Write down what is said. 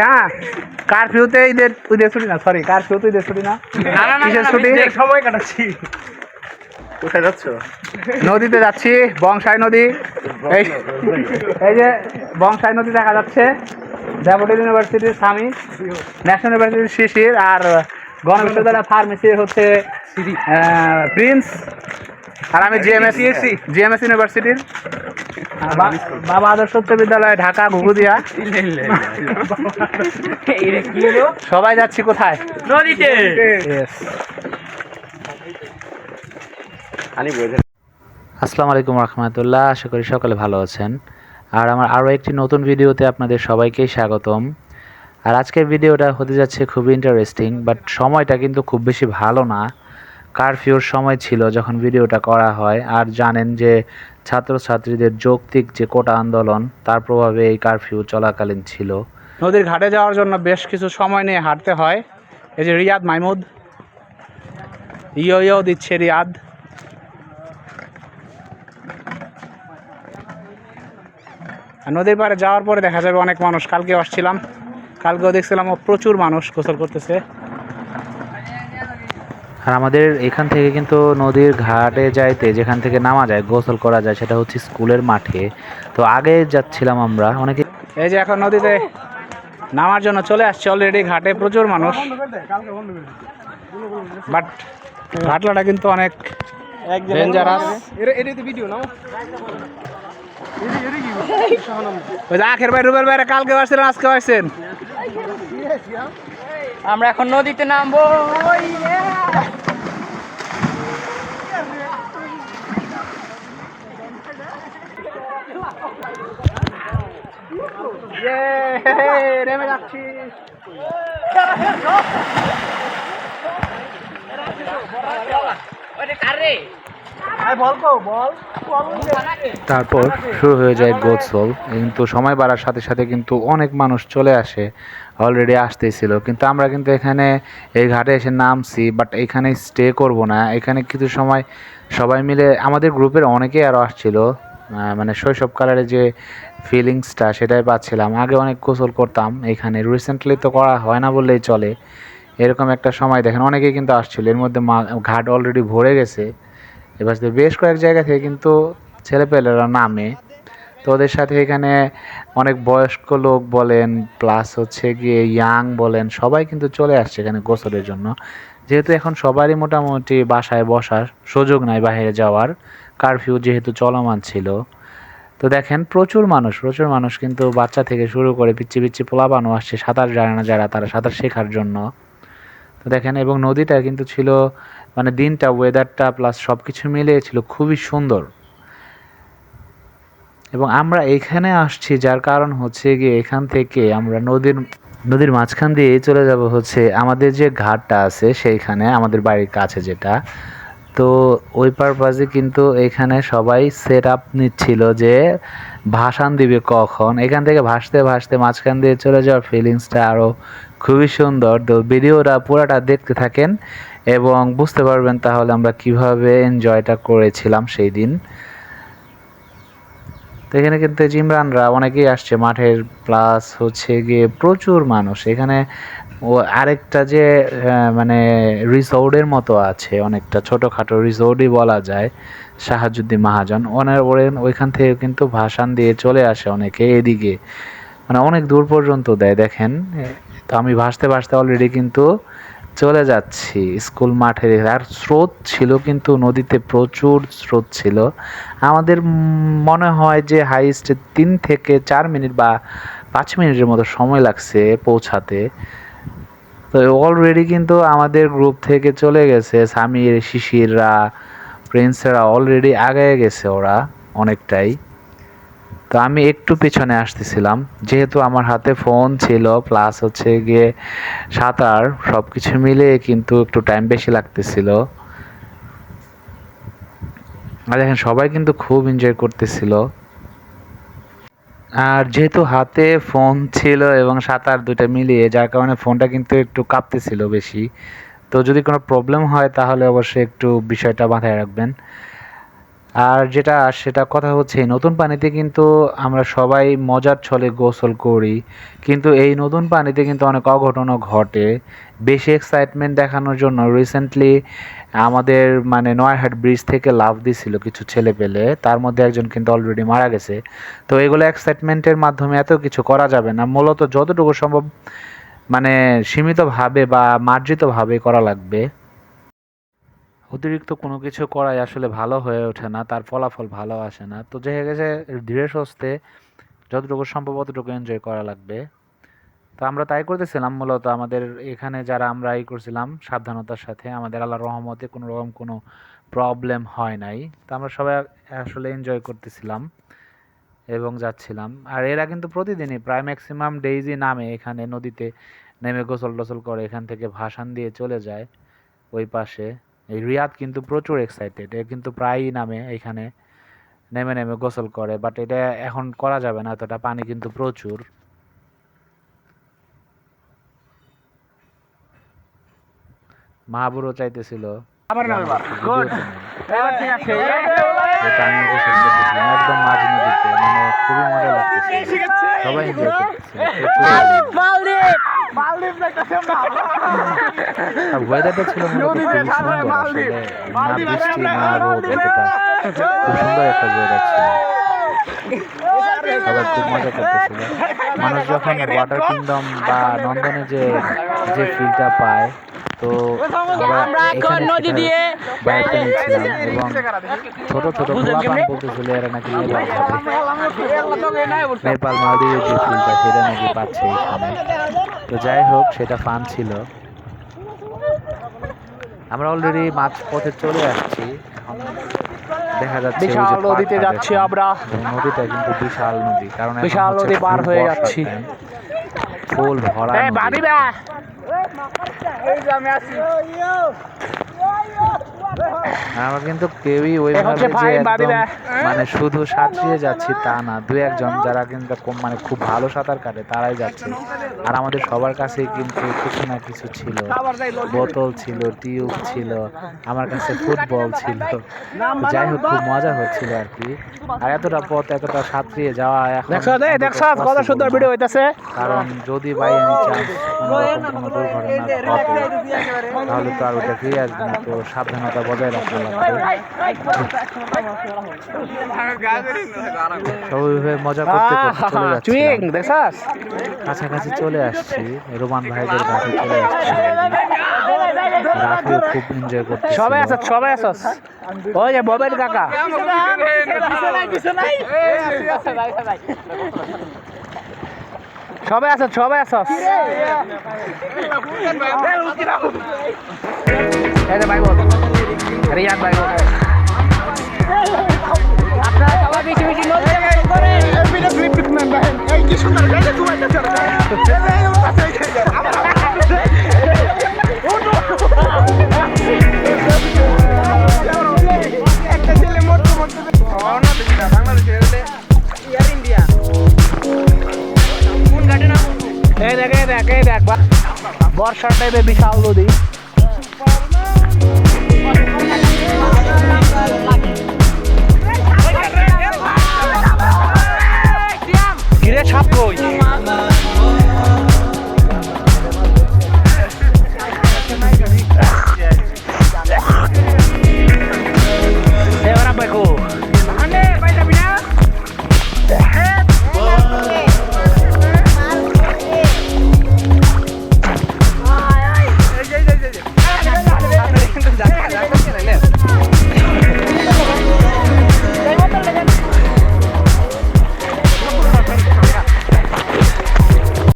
হ্যাঁ কারফিউতে ঈদের ঈদের ছুটি না সরি কারফিউতে ঈদের ছুটি না। কিসের ছুটি। সময় কাটাচ্ছি। কোথায় যাচ্ছ? নদীতে যাচ্ছি বংশাই নদী। এই এই যে বংশাই নদী দেখা যাচ্ছে ডেপুটি ইউনিভার্সিটির স্বামী ন্যাশনাল ইউনিভার্সিটির শিশির আর গণবিশ্ববিদ্যালয় ফার্মেসির হচ্ছে আহ, প্রিন্স আর আমি জিএমএস জিএমএস ইউনিভার্সিটির বাবা আদর্শ উচ্চ বিদ্যালয় ঢাকা ঘুঘুদিয়া। সবাই যাচ্ছি কোথায়? নদীতে। আসসালামু আলাইকুম রহমতুল্লাহ আশা করি সকলে ভালো আছেন। আর আমার আরও একটি নতুন ভিডিওতে আপনাদের সবাইকেই স্বাগতম। আর আজকের ভিডিওটা হতে যাচ্ছে খুবই ইন্টারেস্টিং বাট সময়টা কিন্তু খুব বেশি ভালো না। কারফিউর সময় ছিল যখন ভিডিওটা করা হয়, আর জানেন যে ছাত্রছাত্রীদের যৌক্তিক যে কোটা আন্দোলন, তার প্রভাবে এই কারফিউ চলাকালীন ছিল। নদীর ঘাটে যাওয়ার জন্য বেশ কিছু সময় নিয়ে হাঁটতে হয়। এই যে রিয়াদ মাহমুদ ইয়ো ইয়ো দিচ্ছে রিয়াদ। নদীর পাড়ে যাওয়ার পরে দেখা যাবে অনেক মানুষ। কালকে আসছিলাম। কালকেও দেখছিলাম প্রচুর মানুষ গোসল করতেছে। আর আমাদের এখান থেকে কিন্তু নদীর ঘাটে যাইতে যেখান থেকে নামা যায়, গোসল করা যায়, সেটা হচ্ছে স্কুলের মাঠে। তো আগে যাচ্ছিলাম আমরা, অনেকে এই যে এখন নদীতে নামার জন্য চলে আসছে অলরেডি ঘাটে প্রচুর মানুষ। বাট ঘাটলাটা কিন্তু অনেক আখের ভাই রুবেল ভাইরা কালকে আসছিলেন, আজকে আসছেন। আমরা এখন নদীতে নামবো। তারপর শুরু হয়ে যায় গোসল। কিন্তু সময় বাড়ার সাথে সাথে কিন্তু অনেক মানুষ চলে আসে। অলরেডি আসতেছিল। কিন্তু আমরা কিন্তু এখানে এই ঘাটে এসে নামছি বাট এখানে স্টে করব না। এখানে কিছু সময় সবাই মিলে, আমাদের গ্রুপের অনেকেই আরও আসছিল মানে শৈশব কালারে যে ফিলিংসটা সেটাই পাচ্ছিলাম। আগে অনেক গোসল করতাম এখানে রিসেন্টলি তো করা হয় না বললেই চলে। এরকম একটা সময় দেখেন অনেকেই কিন্তু আসছিল। এর মধ্যে ঘাট অলরেডি ভরে গেছে। এবার বেশ কয়েক জায়গা থেকে কিন্তু ছেলেপেলেরা নামে। তো ওদের সাথে এখানে অনেক বয়স্ক লোক বলেন প্লাস হচ্ছে গিয়ে ইয়াং বলেন, সবাই কিন্তু চলে আসছে এখানে গোসলের জন্য। যেহেতু এখন সবারই মোটামুটি বাসায় বসার সুযোগ নাই বাইরে যাওয়ার কারফিউ যেহেতু চলমান ছিল। তো দেখেন প্রচুর মানুষ প্রচুর মানুষ কিন্তু বাচ্চা থেকে শুরু করে পিচ্ছি পিচ্ছি পোলাবানো আসছে, সাঁতার জানে না যারা, তারা সাঁতার শেখার জন্য। তো দেখেন, এবং নদীটা কিন্তু ছিল মানে দিনটা ওয়েদারটা প্লাস সব কিছু মিলিয়ে ছিল খুবই সুন্দর। এবং আমরা এখানে আসছি যার কারণ হচ্ছে গিয়ে এখান থেকে আমরা নদীর নদীর মাঝখান দিয়ে চলে যাব হচ্ছে আমাদের যে ঘাটটা আছে সেইখানে, আমাদের বাড়ির কাছে যেটা। তো ওই পারপাসে কিন্তু এখানে সবাই সেট আপ নিচ্ছিল যে ভাসান দিবে কখন। এখান থেকে ভাসতে ভাসতে মাঝখান দিয়ে চলে যাওয়ার ফিলিংসটা আরও খুবই সুন্দর। তো ভিডিওটা পুরাটা দেখতে থাকেন এবং বুঝতে পারবেন তাহলে আমরা কীভাবে এনজয়টা করেছিলাম সেই দিন। তো এখানে কিন্তু জিমরানরা অনেকেই আসছে মাঠের প্লাস হচ্ছে গিয়ে প্রচুর মানুষ। এখানে ও আরেকটা যে মানে রিসোর্টের মতো আছে, অনেকটা ছোটোখাটো রিসোর্টই বলা যায়, শাহাজুদ্দিন মহাজন। ওনার ওরেন ওইখান থেকে কিন্তু ভাসান দিয়ে চলে আসে অনেকে এদিকে। মানে অনেক দূর পর্যন্ত দেয়, দেখেন। তো আমি ভাসতে ভাসতে অলরেডি কিন্তু চলে যাচ্ছি, স্কুল মাঠে আর স্রোত ছিল কিন্তু নদীতে প্রচুর স্রোত ছিল। আমাদের মনে হয় যে হাইস্ট তিন থেকে চার মিনিট বা পাঁচ মিনিটের মতো সময় লাগছে পৌঁছাতে। তো অলরেডি কিন্তু আমাদের গ্রুপ থেকে চলে গেছে, সামির, শিশিররা প্রিন্সেরা অলরেডি আগে গেছে ওরা অনেকটাই। তো আমি একটু পিছনে আসতেছিলাম। যেহেতু আমার হাতে ফোন ছিল প্লাস হচ্ছে গিয়ে সাঁতার সব কিছু মিলিয়ে কিন্তু একটু টাইম বেশি লাগতেছিল। আর দেখেন, সবাই কিন্তু খুব এনজয় করতেছিল। আর যেহেতু হাতে ফোন ছিল এবং সাঁতার দুটো মিলিয়ে, যার কারণে ফোনটা কিন্তু একটু কাঁপতেছিল বেশি। তো যদি কোনো প্রবলেম হয়, তাহলে অবশ্যই একটু বিষয়টা মাথায় রাখবেন। আর যেটা, সেটা কথা হচ্ছে নতুন পানিতে কিন্তু আমরা সবাই মজার ছলে গোসল করি। কিন্তু এই নতুন পানিতে কিন্তু অনেক অঘটনও ঘটে। বেশি এক্সাইটমেন্ট দেখানোর জন্য রিসেন্টলি আমাদের মানে নয়ারহাট ব্রিজ থেকে লাভ দিছিল কিছু ছেলে পেলে। তার মধ্যে একজন কিন্তু অলরেডি মারা গেছে। তো এগুলো এক্সাইটমেন্টের মাধ্যমে এত কিছু করা যাবে না। মূলত যতটুকু সম্ভব মানে সীমিতভাবে বা মার্জিতভাবে করা লাগবে। অতিরিক্ত কোনো কিছু করাই আসলে ভালো হয়ে ওঠে না, তার ফলাফল ভালো আসে না। তো যে গেছে ধীরে সুস্থে যতটুকু সম্ভব অতটুকু এনজয় করা লাগবে। তো আমরা তাই করতেছিলাম, মূলত আমাদের এখানে যারা আমরা এই করছিলাম সাবধানতার সাথে, আমাদের আল্লাহ রহমতে কোনো রকম কোনো প্রবলেম হয় নাই। তো আমরা সবাই আসলে এনজয় করতেছিলাম এবং যাচ্ছিলাম। আর এরা কিন্তু প্রতিদিনই প্রায় ম্যাক্সিমাম ডেইজি নামে, এখানে নদীতে নেমে গোসল টোসল করে এখান থেকে ভাসান দিয়ে চলে যায় ওই পাশে। এই রিয়াদ কিন্তু প্রচুর এক্সাইটেড এ কিন্তু প্রায়ই নামে এখানে নেমে নেমে গোসল করে বাট এটা এখন করা যাবে না এতটা পানি কিন্তু প্রচুর। মাহাবুরও চাইতেছিল। আবার যে নামে আমার একটু Good. ভিডিওতে নেন। এবার ঠিক আছে। আমি গোসল করতেছিলাম একদম মাঝ নদীতে মানে খুবই মজা লাগতেছিল। সবাই এনজয় ওয়েদারটা ছিল খুবই সুন্দর আসলে না বৃষ্টি না রোদ এতটা খুব সুন্দর একটা ওয়েদার ছিল সবাই খুব মজা করতেছিল মানুষ যখন ওয়াটার কিংডম বা নন্দনে যে যে ফিলটা পায় তো আমরা এখানে নদী দিয়ে নিচ্ছিলাম এবং ছোট ছোট গোলাপান বলতেছিল এরা নাকি নেপাল মালদ্বীপের যে ফিলটা সেটা নাকি পাচ্ছে এখানে তো যাই হোক সেটা ফান ছিল। আমরা অলরেডি মাছ পথে চলে আসছি। দেখা যাচ্ছে বিশাল নদীতে যাচ্ছি আমরা। নদীটা কিন্তু বিশাল নদী কারণ বিশাল নদী পার হয়ে যাচ্ছি। ফুল ভরা এই নদী। বাদিবা আর আমরা কিন্তু কেউই ওইভাবে যে একদম মানে শুধু সাঁতরিয়ে যাচ্ছি তা না। দু একজন যারা কিন্তু মানে খুব ভালো সাঁতার কাটে তারাই যাচ্ছে। আর আমাদের সবার কাছেই কিন্তু কিছু না কিছু ছিল। বোতল ছিল টিউব ছিল আমার কাছে ফুটবল ছিল। যাই হোক খুব মজা হচ্ছিল আর কি। আর এতটা পথ এতটা সাঁতরিয়ে যাওয়া এখন দেখছ? কত সুন্দর ভিডিও হইতাছে। কারণ যদি বাই এনি চান্স কোনো কোনো দুর্ঘটনা ঘটে তাহলে তো আর ওটা ফিরে আসবে না। তো সাবধানতা বজায় রাখতে লাগবে মজা করতে করতে চলে যাচ্ছি কাছাকাছি চলে আসছি রোমান ভাইদের ঘাটে চলে আসছি। রাফিও খুব এনজয় করতে সবাই আছো সবাই ওই যে ববের কাকা। সবাই আছো সবাই আছো এই ভাই বল। বর্ষার টাইপে বিশাল নদী।